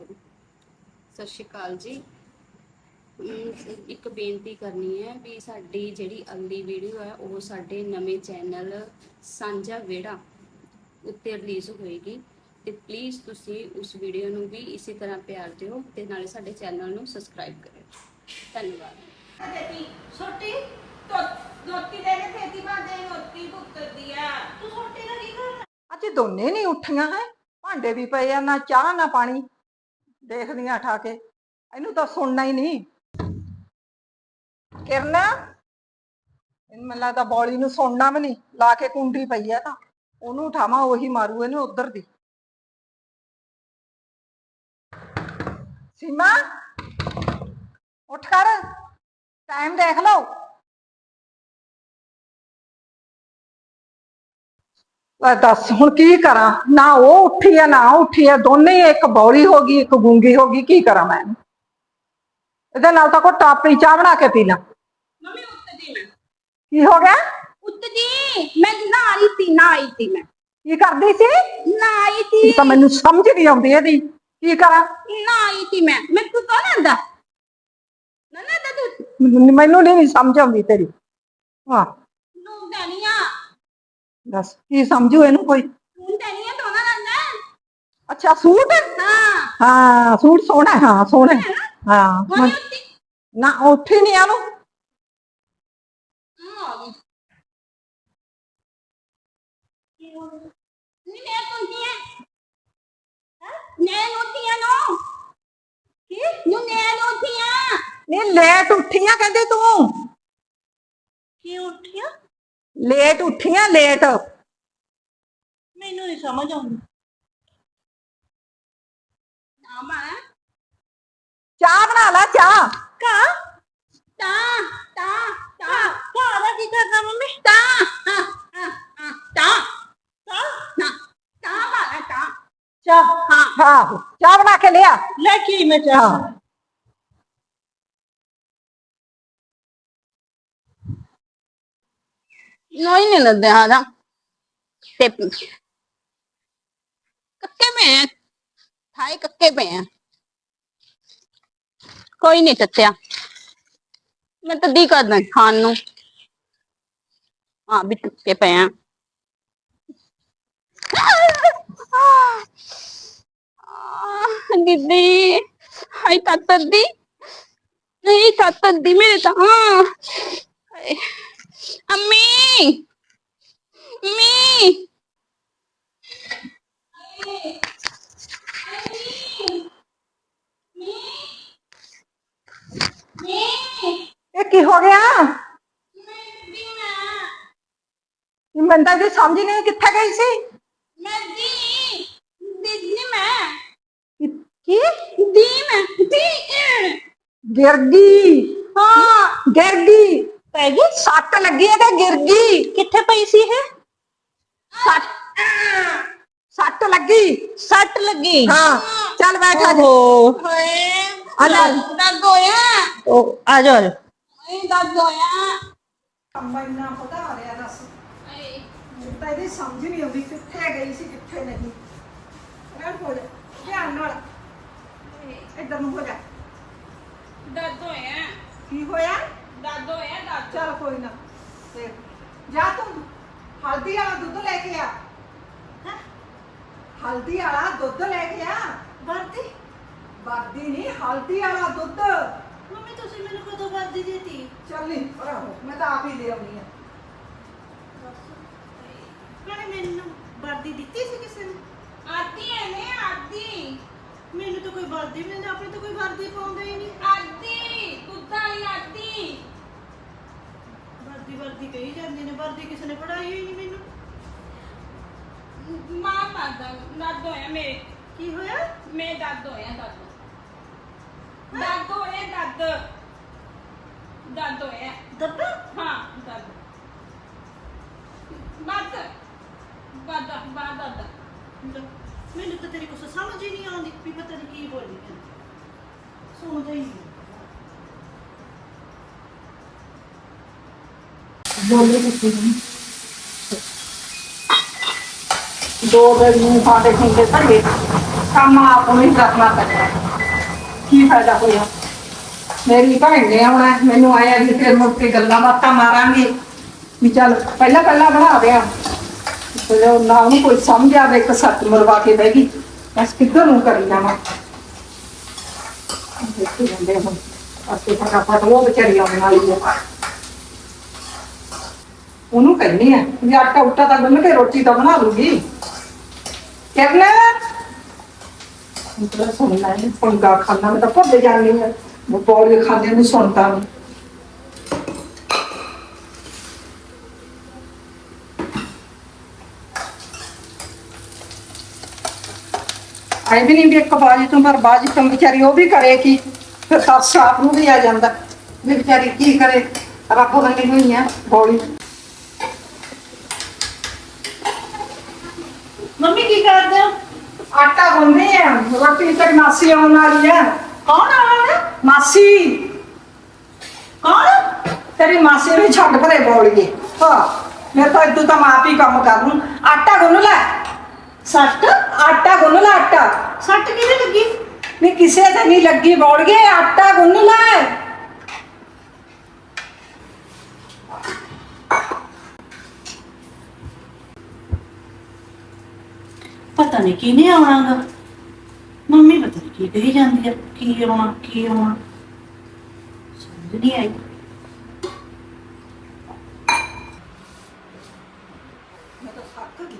ਸਤਿ ਸ਼੍ਰੀ ਅਕਾਲ ਜੀ। ਇੱਕ ਬੇਨਤੀ ਕਰਨੀ ਹੈ ਵੀ ਸਾਡੀ ਜਿਹੜੀ ਅਗਲੀ ਵੀਡੀਓ ਹੈ ਉਹ ਸਾਡੇ ਨਵੇਂ ਚੈਨਲ ਸਾਂਝਾ ਵਿਹੜਾ ਉੱਤੇ ਰਿਲੀਜ਼ ਹੋਏਗੀ। ਤੇ ਪਲੀਜ਼ ਤੁਸੀਂ ਉਸ ਵੀਡੀਓ ਨੂੰ ਵੀ ਇਸੇ ਤਰ੍ਹਾਂ ਪਿਆਰ ਦਿਓ ਤੇ ਨਾਲੇ ਸਾਡੇ ਚੈਨਲ ਨੂੰ ਸਬਸਕ੍ਰਾਈਬ ਕਰਿਓ। ਧੰਨਵਾਦ। ਦੇਤੀ ਛੋਟੀ ਤੋ ਰੋਟੀ ਦੇ ਕੇ ਖੇਤੀ ਬਾਦੇ ਰੋਟੀ ਪੁੱਤਦੀ ਆ। ਤੂੰ ਛੋਟੀ ਦਾ ਕੀ ਕਰਨਾ? ਅੱਜ ਦੋਨੇ ਨਹੀਂ ਉੱਠੀਆਂ ਹੈ। ਭਾਂਡੇ ਵੀ ਪਏ ਆ ਨਾ ਚਾਹ ਨਾ ਪਾਣੀ। ਦੇਖਦੀਆਂ ਠਾ ਕੇ ਇਹਨੂੰ ਤਾਂ ਸੁਣਨਾ ਹੀ ਨਹੀਂ। ਕਿਰਨਾ, ਇਹਨੂੰ ਮੈਨੂੰ ਲੱਗਦਾ ਬੌਲੀ ਨੂੰ ਸੁਣਨਾ ਵੀ ਨਹੀਂ। ਲਾ ਕੇ ਕੁੰਡੀ ਪਈ ਆ ਤਾਂ। ਉਹਨੂੰ ਉਠਾਵਾਂ, ਉਹੀ ਮਾਰੂ ਇਹਨੂੰ ਉਧਰ ਦੀ। ਸੀਮਾ, ਉੱਠ ਕਰ। ਟਾਈਮ ਦੇਖ ਲਓ। ਦੱਸ ਹੁਣ ਕੀ ਕਰਾਂ? ਨਾ ਉਹ ਉੱਠੀ ਆ ਨਾ ਉੱਠੀ ਆ ਦੋਨੇ ਇੱਕ ਬੌਲੀ ਹੋ ਗਈ ਇੱਕ ਗੂੰਗੀ ਹੋ ਗਈ ਕੀ ਕਰਾਂ ਮੈਂ? ਇਹਦੇ ਨਾਲ ਤਾਂ ਕੋਈ ਟਾਪੀ ਚਾਹ ਬਣਾ ਕੇ ਪੀ ਲਾਂ। ਮੰਮੀ ਕੀ ਹੋ ਗਿਆ? ਉੱਤਦੀ ਮੈਂ ਨਾ ਆਈ ਤੀ ਨਾ ਆਈ ਤੀ ਮੈਂ। ਕੀ ਕਰਦੀ ਸੀ? ਨਾ ਆਈ ਇਹ ਤਾਂ ਮੈਨੂੰ ਸਮਝ ਨਹੀਂ ਆਉਂਦੀ ਇਹਦੀ। ਕੀ ਕਰਾਂ? ਨਾ ਆਈ ਤੀ ਮੈਂ। ਮੈਂ ਤੂੰ ਕੌਣ ਆਂਦਾ? ਨਾ ਨਾ ਮੈਨੂੰ ਨਹੀਂ ਸਮਝ ਆਉਂਦੀ ਤੇਰੀ। ਹਾਂ। ਨੂੰ ਦਨੀਆ ਦੱਸ ਕੀ ਸਮਝੂ ਇਹਨੂੰ ਕੋਈ? ਤੂੰ ਦਨੀਆ ਤੋਂ ਨਾ? ਆਂਦਾ ਅੱਛਾ ਸੂਟ? ਹਾਂ। ਹਾਂ ਸੂਟ ਸੋਹਣਾ ਹੈ, ਹਾਂ ਸੋਹਣਾ ਹੈ। ਹਾਂ ਮੰਮੀ ਮੈਂ- ਉੱਤੀ ਨਾ ਉੱਠੀ ਨਹੀਂ ਆਨੂੰ ਨੀ ਮੈਂ ਤੁੰਦੀ ਹੈ। ਨੈਣ ਉੱਤੀਆਂ ਨੋ ਕੀ? ਨੂੰ ਨੈਣ ਉੱਤੀਆਂ ਨਹੀਂ ਲੇਟ ਉੱਠੀਆਂ ਕਹਿੰਦੇ ਤੂੰ। ਕੀ ਉੱਠੀਆਂ ਲੇਟ ਉੱਠੀਆਂ ਲੇਟ। ਮੈਨੂੰ ਨਹੀਂ ਸਮਝ ਆਉਂਦੀ। ਚਾਹ ਬਣਾ ਲੈ ਚਾਹ। ਕਾ? ਤਾ ਤਾ ਤਾ। ਕਾ ਦਾ ਕੀ ਕਰਨਾ ਮੰਮੀ? ਤਾ ਤਾ। ਤਾ ਨਾ। ਤਾ ਬਾਲਾ ਤਾ। ਚਾਹ। ਹਾਂ। ਹਾਂ ਚਾਹ ਬਣਾ ਕੇ ਲਿਆ। ਲੈ ਕੀ ਮੈਂ ਹਾਂ ਨਹੀਂ ਨਹੀਂ ਲੱਗਦਾ ਆਦਾ ਤੇ ਕੱਕੇ ਮੈਂ ਥਾਏ ਕੱਕੇ ਪਏ ਆ। ਕੋਈ ਨਹੀਂ ਚੱਤਿਆ ਮੈਂ ਤਾਂ ਦੀ ਕਰਦਾ ਖਾਣ ਨੂੰ। ਹਾਂ, ਵੀ ਟੁੱਕੇ ਪਏ ਆ। ਦੀਦੀ ਹਾਈ ਤੱਤ ਦੀ ਨਹੀਂ ਤੱਤ ਦੀ ਮੇਰੇ ਤਾਂ, ਹਾਂ। ਹਾਏ। ਅੰਮੀ ਅੰਮੀ ਇਹ ਕੀ ਹੋ ਗਿਆ ਮੈਨੂੰ ਤਾਂ ਇਹਦੀ ਸਮਝ ਨਹੀਂ ਕਿੱਥੇ ਗਈ ਸੀ ਕੀ ਗਿਰ ਗਈ ਹਾਂ ਗਿਰ ਗਈ ਪੈ ਗਈ? ਸੱਟ ਲੱਗੀ ਹੈ ਤੇ ਗਿਰ ਗਈ। ਕਿੱਥੇ ਪਈ ਸੀ ਇਹ? ਸੱਟ। ਸੱਟ ਲੱਗੀ। ਸੱਟ ਲੱਗੀ? ਹਾਂ। ਚੱਲ ਬੈਠ ਆ ਜਾ। ਓਹੋ। ਆ ਦਰਦ ਹੋਇਆ? ਉਹ ਆ ਜਾ ਆ ਜਾ। ਨਹੀਂ ਦਰਦ ਹੋਇਆ? ਕੰਮ ਇੰਨਾ ਪਤਾ ਆ ਰਿਹਾ ਦੱਸ। ਮੈਨੂੰ ਤਾਂ ਇਹਦੀ ਸਮਝ ਨਹੀਂ ਆਉਂਦੀ ਕਿੱਥੇ ਗਈ ਸੀ ਕਿੱਥੇ ਨਹੀਂ। ਰਹਿਣ ਹੋ ਜਾ। ਧਿਆਨ ਨਾਲ। ਇੱਧਰ ਨੂੰ ਹੋ ਜਾ। ਦਰਦ ਹੋਇਆ? ਕੀ ਹੋਇਆ? ਦਰਦ ਹੋਇਆ ਦਰਦ ਚੱਲ ਕੋਈ ਨਾ ਤੇ ਜਾ ਤੂੰ। ਹਲਦੀ ਵਾਲਾ ਦੁੱਧ ਲੈ ਕੇ ਆ। ਹੈਂ? ਹਲਦੀ ਵਾਲਾ ਦੁੱਧ ਲੈ ਕੇ ਆ। ਵਰਦੀ? ਵਰਦੀ ਨਹੀਂ ਹਲਦੀ ਵਾਲਾ ਦੁੱਧ। ਮੰਮੀ ਤੁਸੀਂ ਮੈਨੂੰ ਕਦੋਂ ਵਰਦੀ ਦਿੱਤੀ? ਚੱਲ ਨਹੀਂ ਭਰਾ ਮੈਂ ਤਾਂ ਆਪ ਹੀ ਲੈ ਆਉਣੀ ਆ। ਮੈਨੇ ਮੈਨੂੰ ਵਰਦੀ ਦਿੱਤੀ ਸੀ ਕਿਸੇ ਨੇ? ਆਦੀ ਹੈ ਨੇ ਆਦੀ। ਮੈਨੂੰ ਤਾਂ ਕੋਈ ਵਰਦੀ ਵੀ ਨਹੀਂ ਆਪਣੀ ਤਾਂ ਕੋਈ ਵਰਦੀ ਪਾਉਂਦਾ ਹੀ ਨਹੀਂ। ਆਦੀ। ਕੁੱਤਾ ਵਾਲੀ ਆਦੀ ਵਰਦੀ ਵਰਦੀ ਕਹੀ ਜਾਂਦੇ ਨੇ ਵਰਦੀ ਕਿਸੇ ਨੇ ਪੜਾਈ ਹੋਈ ਨਹੀਂ ਮੈਨੂੰ। ਮਾਂ ਮਾਦਾ ਦਰਦ ਹੋਇਆ ਮੇਰੇ। ਕੀ ਹੋਇਆ? ਮੇਰੇ ਦਰਦ ਹੋਇਆ ਦਰਦ ਦਰਦ ਹੋਇਆ ਦਰਦ ਦਰਦ ਹੋਇਆ। ਦੱਬਾ? ਹਾਂ ਦਰਦ ਬਾਤ ਬਾਦ ਬਾਦ ਦਰਦ ਮੈਨੂੰ ਤਾਂ ਤੇਰੀ ਕੁਛ ਸਮਝ ਹੀ ਨਹੀਂ ਆਉਂਦੀ ਵੀ ਪਤਾ ਨਹੀਂ ਕੀ ਬੋਲੀ ਮੈਂ ਸੁਣਦਾ ਹੀ ਨਹੀਂ। ਬੋਲੇ ਕਿੱਥੇ ਨਹੀਂ ਦੋ ਦਿਨ ਨੂੰ ਸਾਡੇ ਖੰਡੇ ਧਰੇ ਕੰਮ ਆਪ ਨੂੰ ਹੀ ਕਰਨਾ ਪੈਂਦਾ ਕੀ ਫਾਇਦਾ ਹੋਇਆ? ਮੇਰੀ ਭੈਣ ਨੇ ਆਉਣਾ ਮੈਨੂੰ ਆਇਆ ਵੀ ਫਿਰ ਮੁੜ ਕੇ ਗੱਲਾਂ ਬਾਤਾਂ ਮਾਰਾਂਗੇ। ਵੀ ਚੱਲ ਪਹਿਲਾਂ ਪਹਿਲਾਂ ਬਣਾ ਦਿਆਂ। ਤੇ ਨਾ ਉਹਨੂੰ ਕੋਈ ਸਮਝ ਆਵੇ, ਇੱਕ ਸੱਟ ਮਰਵਾ ਕੇ ਬਹਿ ਗਈ। ਬਸ ਕਿੱਧਰ ਨੂੰ ਕਰੀ ਜਾਵਾਂ? ਦੇਖੀ ਜਾਂਦੇ ਹੁਣ। ਅਸੀਂ ਫਟਾਫਟ ਉਹ ਵਿਚਾਰੀ ਆਉਣ ਵਾਲੀ ਹੈ। ਉਹਨੂੰ ਕਹਿੰਦੀ ਆ ਵੀ ਆਟਾ ਉੱਟਾ ਤਾਂ ਗੁੰਨ ਕੇ ਰੋਟੀ ਤਾਂ ਬਣਾ ਲੂਗੀ ਕਰਨਾ! ਮਤਲਬ ਸੁਣਨਾ ਹੈ ਪੰਗਾ ਖਾਣਾ ਮੈਂ ਤਾਂ ਭੁੱਲ ਜਾਂਦੀ ਹਾਂ ਉਹ ਪੌੜੀ ਖਾਂਦੇ ਨੂੰ ਸੁਣਦਾ ਨਹੀਂ ਆਈ ਵੀ ਨਹੀਂ ਵੀ ਇੱਕ ਬਾਜੀ ਤੋਂ ਪਰ ਬਾਜੀ ਤੋਂ ਵਿਚਾਰੀ ਉਹ ਵੀ ਕਰੇ ਕੀ? ਫਿਰ ਸੱਸ ਆਪ ਨੂੰ ਵੀ ਆ ਜਾਂਦਾ। ਵੀ ਵਿਚਾਰੀ ਕੀ ਕਰੇ? ਰੱਬ ਬਣੀ ਹੋਈ ਆ ਬੋਲੀ ਮੰਮੀ ਕੀ ਕਰਦੇ ਹੋ? ਆਟਾ ਗੁੰਨਦੇ ਆ। ਰੋਟੀ ਤੇ ਮਾਸੀ ਆਉਣ ਵਾਲੀ ਆ। ਕੌਣ ਆਉਣਾ ਮਾਸੀ। ਕੌਣ? ਤੇਰੀ ਮਾਸੀ ਨੂੰ ਛੱਡ ਪਰੇ ਬੋਲੀਏ। ਹਾਂ ਮੈਂ ਤਾਂ ਇਦੋਂ ਤਾਂ ਮਾਂ ਹੀ ਕੰਮ ਕਰ ਲੂੰ। ਆਟਾ ਗੁੰਨ ਲੈ। ਸੱਟ? ਆਟਾ ਗੁੰਨ ਲੈ ਆਟਾ। ਸੱਟ ਕਿਹਦੇ ਲੱਗੀ? ਨਹੀਂ ਕਿਸੇ ਤੇ ਨਹੀਂ ਲੱਗੀ। ਬੋਲੀਏ ਆਟਾ ਗੁੰਨ ਲੈ। ਪਤਾ ਨਹੀਂ ਕਿਹਨੇ ਆਉਣਾਗਾ। ਮੰਮੀ ਪਤਾ ਨਹੀਂ ਕੀ ਕਹੀ ਜਾਂਦੀ ਹੈ ਕੀ ਆਉਣਾ ਕੀ ਆਉਣਾ। ਸਮਝ ਨਹੀਂ ਆਈ। ਮੈਂ ਤਾਂ ਥੱਕ ਗਈ।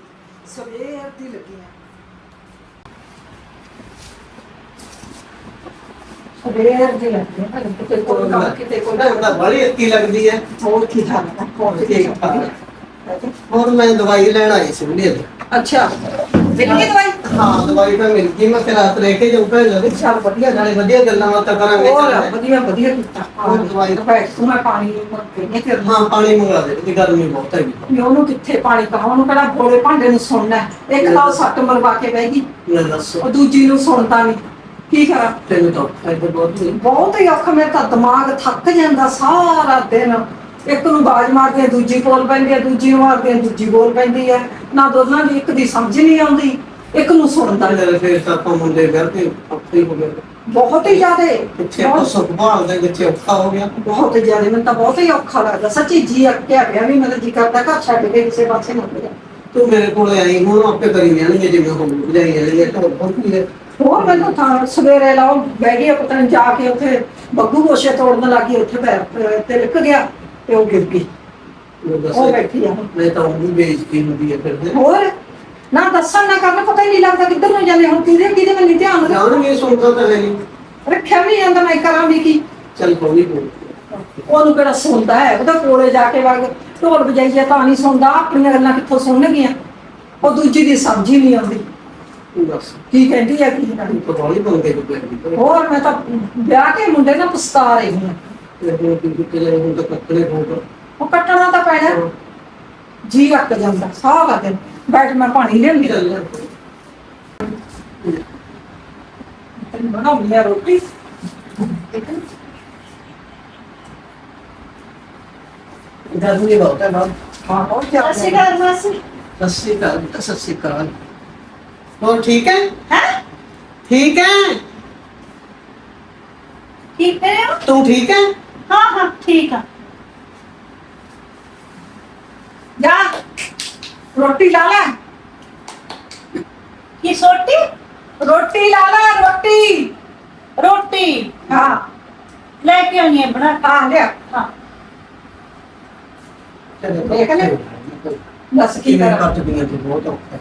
ਸਵੇਰ ਦੀ ਲੱਗੀ ਆ। ਸਵੇਰ ਦੀ ਲੱਗੀ ਆ ਕਿਤੇ ਕੋਈ ਕੰਮ ਕਿਤੇ ਕੋਈ ਨਾ ਤਾਂ ਬੜੀ ਅੱਤੀ ਲੱਗਦੀ ਹੈ ਹੋਰ ਕੀ ਹਾਲ ਹੈ ਪਹੁੰਚ ਗਈ ਹੋਰ ਮੈਂ ਦਵਾਈ ਲੈਣ ਆਈ ਸੀ ਬੁਲੀਏ ਅੱਛਾ। ਦੇਖੀ ਦਵਾਈ? ਹਾਂ ਦਵਾਈ ਤਾਂ ਮਿਲ ਗਈ ਮੈਂ ਫਿਰ ਰਾਤ ਰਹਿ ਕੇ ਜਾਉਂ ਭੈਣ ਜੀ। ਚੱਲ ਵਧੀਆ ਨਾਲੇ ਵਧੀਆ ਗੱਲਾਂ ਬਾਤਾਂ ਕਰਾਂਗੇ ਹੋਰ ਚੱਲ। ਵਧੀਆ ਵਧੀਆ ਕੀਤਾ। ਹੋਰ ਦਵਾਈ? ਬੈਠ ਤੂੰ ਮੈਂ ਪਾਣੀ ਮੰਗੇ ਤੇ ਹਾਂ ਪਾਣੀ ਮੰਗਾ ਦੇ ਤੇ ਗਰਮੀ ਬਹੁਤ ਹੈਗੀ। ਵੀ ਉਹਨੂੰ ਕਿੱਥੇ ਪਾਣੀ ਕਹਾਂ ਉਹਨੂੰ ਕਿਹੜਾ ਬੋਲੇ ਭਾਂਡੇ ਨੂੰ ਸੁਣਨਾ ਹੈ। ਇੱਕ ਤਾਂ ਉਹ ਸੱਟ ਮਰਵਾ ਕੇ ਬਹਿ ਗਈ। ਮੈਂ ਦੱਸੋ। ਉਹ ਦੂਜੀ ਨੂੰ ਸੁਣਦਾ ਨਹੀਂ। ਕੀ ਕਰਾਂ? ਤੈਨੂੰ ਤਾਂ ਫਾਇਦਾ ਬਹੁਤ ਨਹੀਂ ਬਹੁਤ ਹੀ ਔਖਾ ਮੇਰਾ ਤਾਂ ਦਿਮਾਗ ਥੱਕ ਜਾਂਦਾ ਸਾਰਾ ਦਿਨ। ਇੱਕ ਨੂੰ ਬਾਜ ਮਾਰਦੀ ਆ ਦੂਜੀ ਬੋਲ ਪੈਂਦੀ ਆ ਦੂਜੀ ਨੂੰ ਮਾਰਦੀ ਆ ਦੂਜੀ ਬੋਲ ਪੈਂਦੀ ਆ। ਨਾ ਦੋਨਾਂ ਦੀ ਇੱਕ ਦੀ ਸਮਝ ਨਹੀਂ ਆਉਂਦੀ। ਇੱਕ ਨੂੰ ਸੁਣਦਾ। ਮੇਰੇ ਫਿਰ ਤਾਂ ਆਪਾਂ ਮੁੰਡੇ ਤੇ ਆਪੇ ਹੀ ਹੋ ਗਏ। ਬਹੁਤ ਹੀ ਜ਼ਿਆਦੇ। ਕਿੱਥੇ ਆਪਾਂ ਸੁੱਖ ਭਾਲਦੇ ਕਿੱਥੇ ਔਖਾ ਹੋ ਗਿਆ। ਬਹੁਤ ਜ਼ਿਆਦੇ ਮੈਨੂੰ ਤਾਂ ਬਹੁਤ ਹੀ ਔਖਾ ਲੱਗਦਾ। ਸੱਚੀ ਜੀ ਅੱਕਿਆ ਪਿਆ ਵੀ ਮਤਲਬ ਜੀ ਕਰਦਾ ਘਰ ਛੱਡ ਕੇ ਕਿਸੇ ਪਾਸੇ ਨਾ ਜਾ ਤੂੰ ਮੇਰੇ ਕੋਲ ਆਈ ਹੁਣ ਆਪੇ ਕਰੀ ਜਾਣਗੇ ਜਿਵੇਂ ਹੁਣ ਬੁਝਾਈ ਜਾਣਗੇ ਤਾਂ ਹੋਰ ਕੀ ਹੈ। ਹੋਰ ਮੈਨੂੰ ਤਾਂ ਸਵੇਰੇ ਲਾਓ ਬਹਿ ਗਈ ਪਤਾ ਨੀ ਜਾ ਕੇ ਉੱਥੇ ਬੱਗੂ ਗੋਸ਼ੇ ਤੋੜਨ ਲੱਗੀ ਉੱਥੇ ਪੈਰ ਤੇ ਲਿਖ ਗਿਆ ਤੇ ਉਹ ਗਿਰ ਗਈ। ਮੈਂ ਉਹ ਦੱਸ ਬੈਠੀ ਆ। ਹੁਣ। ਮੈਂ ਤਾਂ ਉਹ ਵੀ ਬੇਇੱਜ਼ਤੀ ਹੁੰਦੀ ਹੈ ਫਿਰ ਤੇ। ਹੋਰ? ਨਾ ਦੱਸਣ ਨਾ ਕਰਨ ਪਤਾ ਹੀ ਨਹੀਂ ਲੱਗਦਾ ਕਿੱਧਰ ਨੂੰ ਜਾਂਦੇ ਹੁਣ ਕਿਹਦੇ ਕਿਹਦੇ ਮੈਨੂੰ ਧਿਆਨ। ਰੱਖ- ਜਾਣਗੇ ਸੁਣਦਾ ਤਾਂ ਹੈ ਨਹੀਂ ਰੱਖਿਆ ਵੀ ਜਾਂਦਾ ਮੈਂ ਕਰਾਂ ਵੀ ਕੀ? ਚੱਲ ਕੋਈ ਨਹੀਂ ਉਹਨੂੰ ਕਿਹੜਾ ਸੁਣਦਾ ਹੈ? ਉਹਦਾ ਕੋਲੇ ਜਾ ਕੇ ਵਗ ਢੋਲ ਵਜਾਈਏ ਤਾਂ ਨਹੀਂ ਸੁਣਦਾ ਆਪਣੀਆਂ ਗੱਲਾਂ ਕਿੱਥੋਂ ਸੁਣਨਗੀਆਂ ਉਹ ਦੂਜੀ ਦੀ ਸਮਝ ਹੀ ਨਹੀਂ ਆਉਂਦੀ। ਤੂੰ ਦੱਸ ਕੀ ਕਹਿੰਦੀ ਹੈ ਕੀ ਨਹੀਂ ਤੂੰ ਬੜੀ ਬੰਦੇ ਨੂੰ ਲੱਗਦੀ ਹੋਰ ਮੈਂ ਤਾਂ ਵਿਆਹ ਕੇ ਮੁੰਡੇ ਨਾਲ ਪਛਤਾ ਰਹੀ ਹਾਂ। ਤੇ ਹੁਣ ਤੂੰ ਕਿਤੇ ਹੁਣ ਤਾਂ ਕੱਟਣੇ ਹੋਊਗਾ ਉਹ ਕੱਟਣਾ ਤਾਂ ਪੈਣਾ। ਜੀ ਅੱਕ ਜਾਂਦਾ ਸਾਰਾ ਦਿਨ ਬੈਠ ਮੈਂ ਪਾਣੀ ਲਿਆਉਂਦੀ ਚੱਲ ਤੈਨੂੰ ਬਣਾਉਣੀ ਆ ਰੋਟੀ। ਗਰਮੀ ਬਹੁਤ ਹੈ ਹਾਂ ਬਹੁਤ ਮਾਸੀ। ਹੋਰ ਠੀਕ ਹੈ? ਹੈ? ਠੀਕ ਹੈ? ਠੀਕ ਹੈ ਹੋ ਤੂੰ ਠੀਕ ਹੈ? ਹਾਂ ਹਾਂ ਠੀਕ ਆ। ਜਾ। ਰੋਟੀ ਲਾ ਲੈ। ਕੀ ਸੋਟੀ? ਰੋਟੀ ਲਾ ਲੈ ਰੋਟੀ। ਰੋਟੀ। ਹਾਂ। ਲੈ ਕੇ ਆਉਣੀ ਹੈ ਬਣਾ। ਕੇ। ਹਾਂ ਲਿਆ। ਹਾਂ। ਦੇਖ ਲੈ। ਦੱਸ ਕੀ ਕਿਵੇਂ ਕਰਾਂ। ਬਹੁਤ ਔਖਾ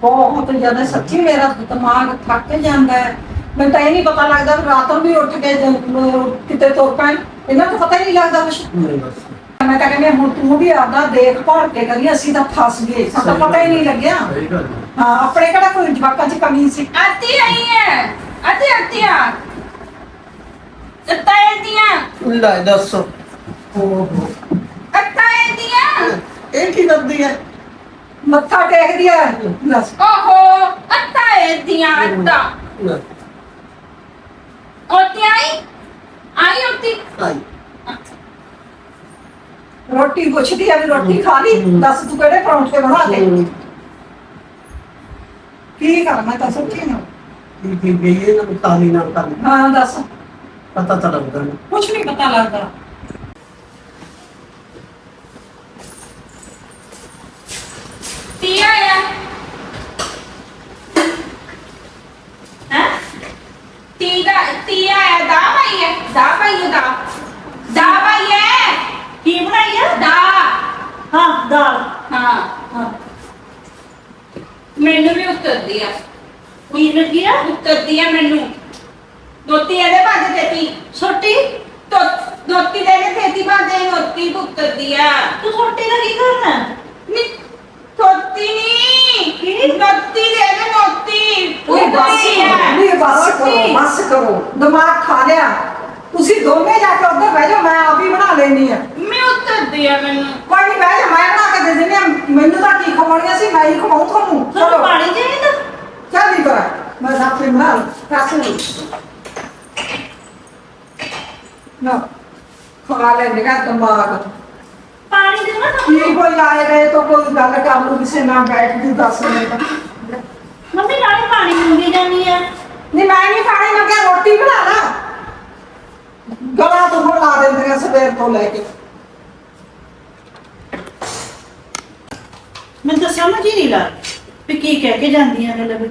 ਬਹੁਤ ਜ਼ਿਆਦਾ ਸੱਚੀ ਮੇਰਾ ਦਿਮਾਗ ਥੱਕ ਜਾਂਦਾ ਹੈ। ਮੈਨੂੰ ਤਾਂ ਇਹ ਨਹੀਂ ਪਤਾ ਲੱਗਦਾ ਵੀ ਰਾਤ ਨੂੰ ਵੀ ਉੱਠ ਕੇ ਜ- ਕਿਤੇ ਤੁਰ ਪੈਣ। ਇਹਨਾਂ ਨੂੰ ਪਤਾ ਹੀ ਨਹੀਂ ਲੱਗਦਾ ਕੁਛ। ਨਹੀਂ ਬਸ। ਮੈਂ ਤਾਂ ਕਹਿੰਦੀ ਹੁਣ ਤੂੰ ਵੀ ਆਪਦਾ ਦੇਖ ਭਾਲ ਕੇ ਕਰੀ ਅਸੀਂ ਤਾਂ ਫਸ ਗਏ। ਸਾਨੂੰ ਤਾਂ ਪਤਾ ਹੀ ਨਹੀਂ ਲੱਗਿਆ। ਸਹੀ ਗੱਲ ਹੈ। ਹਾਂ ਆਪਣੇ ਕਿਹੜਾ ਕੋਈ ਜਵਾਕਾਂ 'ਚ ਕਮੀ ਸੀ? ਆਤੀ ਆਈ ਹੈ। ਆਤੀ ਆਤੀ ਆ। ਤਾਏ ਦੀਆਂ ਲੈ ਦੱਸ। ਓਹੋ। ਤਾਏ ਦੀਆਂ ਇਹ ਕੀ ਕਰਦੀ ਹੈ? ਮੱਥਾ ਟੇਕਦੀ ਹੈ। ਬਸ ਓਹੋ ਤਾਏ ਦੀਆਂ ਅੱਤਾ ਲੈ, ਓਤੀ ਆਈ? ਆਈ ਓਤੀ ਆਈ। ਰੋਟੀ ਪੁੱਛਦੀ ਆ ਵੀ ਰੋਟੀ ਖਾ ਲਈ? ਦੱਸ ਤੂੰ ਕਿਹੜੇ ਪਰੌਂਠੇ ਬਣਾ ਦੇ ਕੀ ਕਰਨਾ ਤਾਂ ਸੱਚੀ ਨਾ? ਕੀ ਕੀ ਗਈ ਇਹ ਨਾ ਤਾਲੀ ਨਾਲ ਕਰ ਹਾਂ ਦੱਸ। ਪਤਾ ਤਾਂ ਲੱਗਦਾ ਨਹੀਂ ਕੁਛ ਨਹੀਂ ਪਤਾ ਲੱਗਦਾ। ਤੀ ਆਇਆ ਹੈ? ਤੀ ਦਾ ਤੀ ਆਇਆ? ਦਾ ਭਾਈ ਹੈ? ਦਾ ਭਾਈ ਹੈ ਦਾ। ਦਾ ਭਾਈ ਹੈ? ਕੀ ਬਣਾਈ ਆ? ਦਾ ਹਾਂ ਦਾਲ। ਹਾਂ। ਹਾਂ। ਮੈਨੂੰ ਵੀ ਉੱਤਰਦੀ ਆ। ਕੀ ਲੱਗੀ ਆ? ਉੱਤਰਦੀ ਆ ਮੈਨੂੰ। ਦੋਤੀ ਇਹਦੇ ਭੱਜ ਦੇਤੀ ਛੋਟੀ ਤੋ ਦੋਤੀ ਦੇ ਕੇ ਤੇਤੀ ਭੱਜ ਦੇ ਨੋਤੀ ਉੱਤਰਦੀ ਆ। ਤੂੰ ਛੋਟੀ ਦਾ ਕੀ ਕਰਨਾ? ਨੀ ਤੋਤੀ ਨੀ। ਕੀ? ਨੋਤੀ ਦੇ ਨੋਤੀ ਉਹ ਬਸ। ਕਰੋ। ਬਸ ਕਰੋ। ਦਿਮਾਗ ਖਾ ਲਿਆ। ਤੁਸੀਂ ਦੋਵੇਂ ਜਾ ਕੇ ਉੱਧਰ ਬਹਿ ਜਾਓ ਮੈਂ ਆਪ ਹੀ ਬਣਾ ਲੈਣੀ ਆ ਮੈਂ ਉੱਤਰਦੀ ਆ ਮੈਨੂੰ। ਕੋਈ ਨਹੀਂ ਬਹਿ ਜਾ ਮੈਂ ਬਣਾ ਕੇ ਦੇ ਦਿੰਦੀ ਆ ਮੈਨੂੰ ਤਾਂ ਕੀ ਖਵਾਉਣੀਆਂ ਸੀ ਮੈਂ ਹੀ ਖਵਾਉਂ ਤੁਹਾਨੂੰ। ਤੁਹਾਨੂੰ ਚਲੋ। ਪਾਣੀ ਚਾਹੀਦਾ ਚੱਲ ਨਹੀਂ ਕਰਾਂ ਮੈਂ ਤਾਂ ਆਪੇ ਬਣਾ ਕਾਸੇ ਨਹੀਂ ਨਾ ਖਾ ਲੈਂਦੇ ਗਾ ਦਿਮਾਗ। ਪਾਣੀ ਦੇ ਨਾ ਕੀ ਕੋਈ ਆਏ ਗਏ ਤਾਂ ਕੋਈ ਗੱਲ ਕਰ ਲੂ ਕਿਸੇ ਨਾਲ ਬੈਠ ਜੂ ਦੱਸ ਮਿੰਟ ਮੰਮੀ ਨਾਲੇ ਪਾਣੀ ਮੰਗੀ ਜਾਨੀ ਆ। ਨਹੀਂ ਮੈਂ ਨਹੀਂ ਖਾਣੀ ਮੈਂ ਕਿਹਾ ਰੋਟੀ ਬਣਾ ਲਾ। ਗਲਾ ਤੋਂ ਲਾ ਦਿੰਦੇ ਸਵੇਰ ਤੋਂ ਲੈ ਕੇ। ਮੈਨੂੰ ਤਾਂ ਸਮਝ ਹੀ ਨਹੀਂ ਲੱਗ ਵੀ ਕੀ ਕਹਿ ਕੇ ਜਾਂਦੀਆਂ ਨੇ ਲਵੇ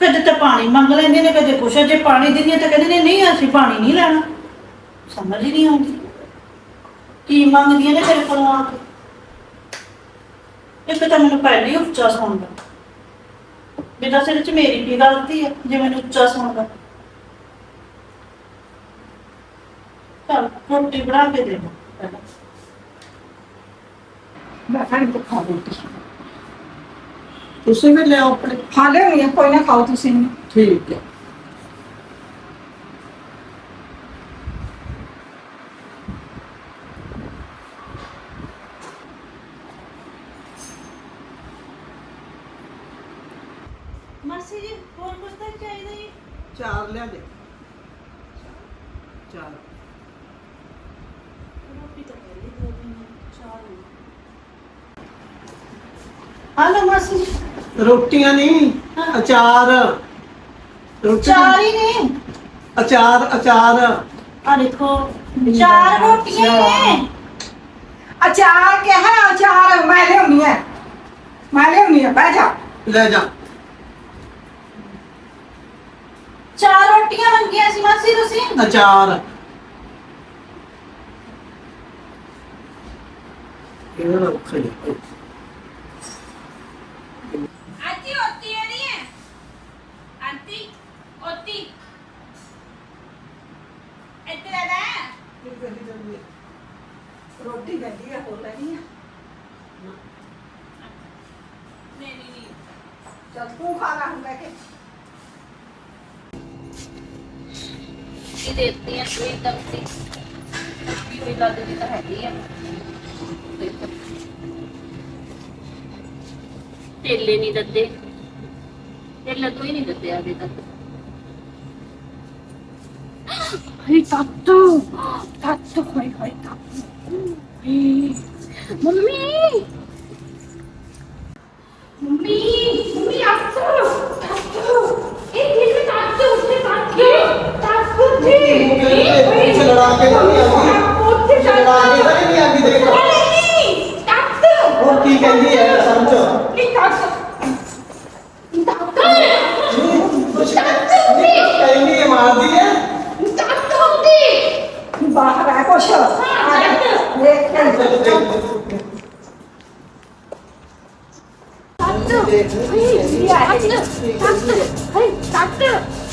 ਕਦੇ ਤਾਂ ਪਾਣੀ ਮੰਗ ਲੈਂਦੇ ਨੇ, ਕਦੇ ਕੁਛ। ਜੇ ਪਾਣੀ ਦਿੰਦੀਆਂ ਤਾਂ ਕਹਿੰਦੇ ਨੇ, ਨਹੀਂ, ਅਸੀਂ ਪਾਣੀ ਨਹੀਂ ਲੈਣਾ। ਸਮਝ ਹੀ ਨਹੀਂ ਆਉਂਦੀ। ਕੀ ਮੰਗਦੀਆਂ ਨੇ ਤੇਰੇ ਕੋਲੋਂ ਆ ਕੇ? ਇੱਕ ਤਾਂ ਮੈਨੂੰ ਪਹਿਲੇ ਹੀ ਉੱਚਾ ਸੁਣਦਾ। ਵੀ ਦੱਸ ਇਹਦੇ ਚ ਮੇਰੀ ਕੀ ਗਲਤੀ ਹੈ, ਜੇ ਮੈਨੂੰ ਉੱਚਾ ਸੁਣਦਾ। ਚਲ ਰੋਟੀ ਬਣਾ ਕੇ ਦੇ ਪਹਿਲਾਂ ਮੈਂ ਖਾਣੀ ਤਾਂ ਖਾ ਰੋਟੀ ਤੁਸੀਂ ਵੀ ਲਿਆਓ ਆਪਣੇ। ਖਾ ਲਿਓ ਕੋਈ ਨਾ ਖਾਓ ਤੁਸੀਂ। ਵੀ। ਠੀਕ ਹੈ ਮਾਸੀ ਜੀ ਹੋਰ ਕੁਝ ਤਾਂ ਨੀ ਚਾਹੀਦਾ ਜੀ ਚਾਰ ਲਿਆ ਦੇ ਚਾਰ ਰੋਟੀ ਤਾਂ ਪਹਿਲੀ ਦੋ ਦਿਨ ਚਾਰ ਹਲੋ ਮਾਸੀ ਜੀ ਰੋਟੀਆਂ ਨਹੀਂ ਹਾਂ। ਅਚਾਰ ਰੋਟੀ ਚਾਰ ਹੀ ਨੇ ਅਚਾਰ ਅਚਾਰ ਆ ਦੇਖੋ ਚਾਰ ਰੋਟੀਆਂ ਹੀ ਨੇ ਅਚਾਰ ਕਿਹਾ ਹੈ ਅਚਾਰ ਮੈਂ ਲਿਆਉਣੀ ਹੈ ਮੈਂ ਲਿਆਉਣੀ ਹੈ ਬਹਿ ਜਾ ਲੈ ਜਾ ਚਾਰ ਰੋਟੀਆਂ ਮੰਗੀਆਂ ਸੀ ਮਾਸੀ ਤੁਸੀਂ ਅਚਾਰ ਇਹਨਾਂ ਨੂੰ ਖਾਈ ਆਂਟੀ ਹੋਤੀ ਹੈ ਨਹੀਂ ਹੈ ਆਂਟੀ ਹੋਤੀ ਇੱਧਰ ਆ ਲੈ ਰੋਟੀ ਗੰਦੀ ਹੈ ਹੋ ਲੈਣੀ ਹੈ ਨਹੀਂ ਨਹੀਂ ਨਹੀਂ ਚੱਲ ਤੂੰ ਖਾਣਾ ਹੁਣ ਬਹਿ ਕੇ ਇਹ ਦੇਤੀ ਹੈ ਕੋਈ ਦਮਤੀ ਵੀ ਕੋਈ ਲੱਗਦੀ ਤਾਂ ਹੈਗੀ ਆ। ਦੇਖੋ ਤੇਲੇ ਨਹੀਂ ਦਿੱਤੇ। ਤੇਲੇ ਕੋਈ ਨਹੀਂ ਦਿੱਤੇ ਅਜੇ ਤੱਕ। ਹੇ ਤਾਤੂ ਤਾਤੂ ਹੋਈ ਹੋਈ ਤਾਤੂ। ਮੰਮੀ! ਮੰਮੀ ਮੰਮੀ ਆਸੋ ਤਾਤੂ ਇਹ ਕਿਹਨੇ ਤਾਤੂ ਉੱਤੇ ਤਾਤੂ ਤਾਤੂ ਜੀ ਪਿੱਛੇ ਲੜਾ ਕੇ ਤਾਂ ਨਹੀਂ ਆਉਂਦੀ ਉੱਥੇ ਪਿੱਛੇ ਲੜਾ ਕੇ ਤਾਂ ਨਹੀਂ ਆਉਂਦੀ ਦੇਖ ਨਹੀਂ ਤਾਤੂ ਉਹ ਕੀ ਕਹਿੰਦੀ ਹੈ ਸਮਝ ਨਹੀਂ ਤਾਤੂ ਤਾਤੂ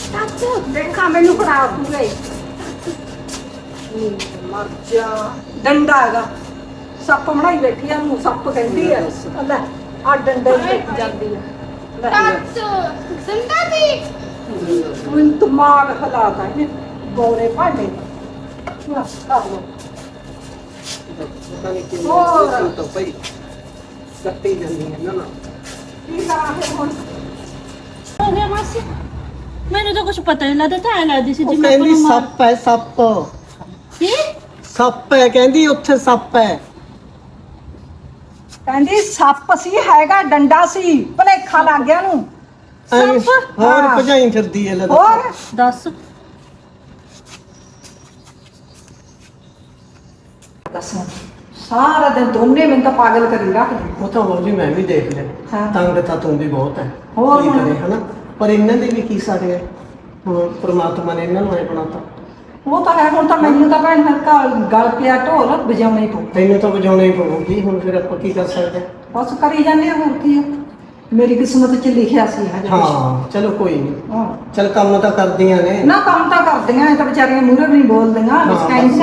ਕੁਛ ਕਹਿੰਦੀ ਹੈ ਮਾਰਦੀ ਹੈ ਤਾਤੂ ਦੀ ਬਾਹਰ ਹੈ ਕੁਛ ਆ ਜਾ ਦੇਖ ਕੇ ਦੇਖਾ ਮੈਨੂੰ ਫੜਾ ਪੂਰੇ ਮਰ ਜਾ ਡੰਡਾ ਹੈਗਾ ਸੱਪ ਬਣਾਈ ਬੈਠੀ ਆ ਨੂੰ ਸੱਪ ਕਹਿੰਦੀ ਆ ਲੈ ਆ ਡੰਡੇ ਨੂੰ ਦੇਖੀ ਜਾਂਦੀ ਆ ਲੈ ਮੈਨੂੰ ਦਿਮਾਗ ਹਲਾਤਾ ਇਹਨੇ ਬੋਰੇ ਭਾਂਡੇ ਬਸ ਕਰ ਲੋ ਪਤਾ ਨਹੀਂ ਕਿੰਨੀ ਹੋਰ। ਸੀ ਤਾਂ ਪਈ ਕੱਟੀ ਜਾਂਦੀ ਹੈ ਨਾ ਨਾ ਕੀ ਕਰਾਂ ਫਿਰ ਹੁਣ ਹੋ ਗਿਆ ਮਾਸੀ ਮੈਨੂੰ ਤਾਂ ਕੁਝ ਪਤਾ ਨਹੀਂ ਲੱਗਦਾ ਤਾਂ ਐ ਲੱਗਦੀ ਸੀ ਉਹ ਜਿਵੇਂ ਕਹਿੰਦੀ ਆਪਾਂ ਨੂੰ ਮਾਰ- ਸੱਪ ਹੈ ਸੱਪ। ਕੀ? ਸੱਪ ਹੈ ਕਹਿੰਦੀ ਉੱਥੇ ਸੱਪ ਹੈ। ਕਹਿੰਦੀ ਸੱਪ ਸੀ ਹੈਗਾ ਡੰਡਾ ਸੀ ਭਲੇਖਾ ਲੱਗ ਗਿਆ ਨੂੰ ਐਵੇਂ- ਸੱਪ? ਹੋਰ ਹਾਂ। ਭਜਾਈ ਫਿਰਦੀ ਹੈ ਲੈ ਦੱਸ। ਹੋਰ? ਦੱਸ। ਦੱਸ। ਸਾਰਾ ਦਿਨ ਦੋਨੇ ਮੈਨੂੰ ਤਾਂ ਪਾਗਲ ਕਰੀ ਰੱਖਦੇ। ਉਹ ਤਾਂ ਬਾਬੂ ਜੀ ਮੈਂ ਵੀ ਦੇਖ ਲਿਆ। ਹਾਂ। ਤੰਗ ਤਾਂ ਤੂੰ ਵੀ ਬਹੁਤ ਹੈ। ਹੋਰ ਕੀ ਹੁਣ? ਕਰੇ ਹਨਾ? ਪਰ ਇਹਨਾਂ ਦੇ ਵੀ ਕੀ ਸਾਡੇ ਹੈ ਹੁਣ ਪ੍ਰਮਾਤਮਾ ਨੇ ਇਹਨਾਂ ਨੂੰ ਐ ਬਣਾਤਾ ਉਹ ਤਾਂ ਹੈ ਹੁਣ ਤਾਂ ਮੈਨੂੰ ਤਾਂ ਭੈਣ ਘਰ ਗਲ ਪਿਆ ਢੋਲ ਵਜਾਉਣੇ ਪਊ ਤੈਨੂੰ ਤਾਂ ਵਜਾਉਣਾ ਹੀ ਪਊਗੀ ਹੁਣ ਫਿਰ ਆਪਾਂ ਕੀ ਕਰ ਸਕਦੇ ਹਾਂ? ਬਸ ਕਰੀ ਜਾਂਦੇ ਆ ਹੋਰ ਕੀ ਆ ਮੇਰੀ ਕਿਸਮਤ 'ਚ ਲਿਖਿਆ ਸੀ ਹਜੇ। ਹਾਂ ਚਲੋ ਕੋਈ ਨਹੀਂ ਹਾਂ ਚਲ ਕੰਮ ਤਾਂ ਕਰਦੀਆਂ ਨੇ ਨਾ ਕੰਮ ਤਾਂ ਕਰਦੀਆਂ ਇਹ ਤਾਂ ਵਿਚਾਰੀਆਂ ਮੂਹਰੇ ਵੀ ਨਹੀਂ ਬੋਲਦੀਆਂ ਹਾਂ, ਬਸ। ਨਹੀਂ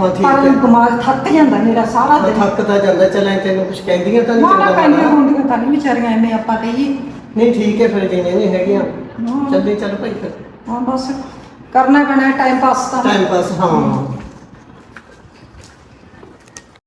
ਹਾਂ, ਠੀਕ ਪਰ ਹੈ। ਦਿਮਾਗ ਥੱਕ ਜਾਂਦਾ ਮੇਰਾ ਸਾਰਾ ਮੈਂ ਦਿਨ ਥੱਕ ਤਾਂ ਜਾਂਦਾ ਚੱਲ ਐ ਤੈਨੂੰ ਕੁਝ ਕਹਿੰਦੀਆਂ ਤਾਂ ਨਹੀਂ ਨਾ ਨਾ ਚੰਗਾ ਕਹਿੰਦੀਆਂ ਮਾੜਾ। ਹੁੰਦੀਆਂ ਤਾਂ ਨਹੀਂ ਵਿਚਾਰੀਆਂ ਐਵੇਂ ਆਪਾਂ ਕਹੀਏ ਨਹੀਂ ਠੀਕ ਹੈ ਫਿਰ ਜਿਵੇਂ ਨਹੀਂ ਹੈਗੀਆਂ ਹਾਂ। ਚੱਲੇ ਚੱਲ ਭਾਈ ਫਿਰ। ਹਾਂ ਬਸ। ਕਰਨਾ ਪੈਣਾ ਟਾਈਮ ਪਾਸ ਤਾਂ ਟਾਈਮ ਪਾਸ ਹਾਂ।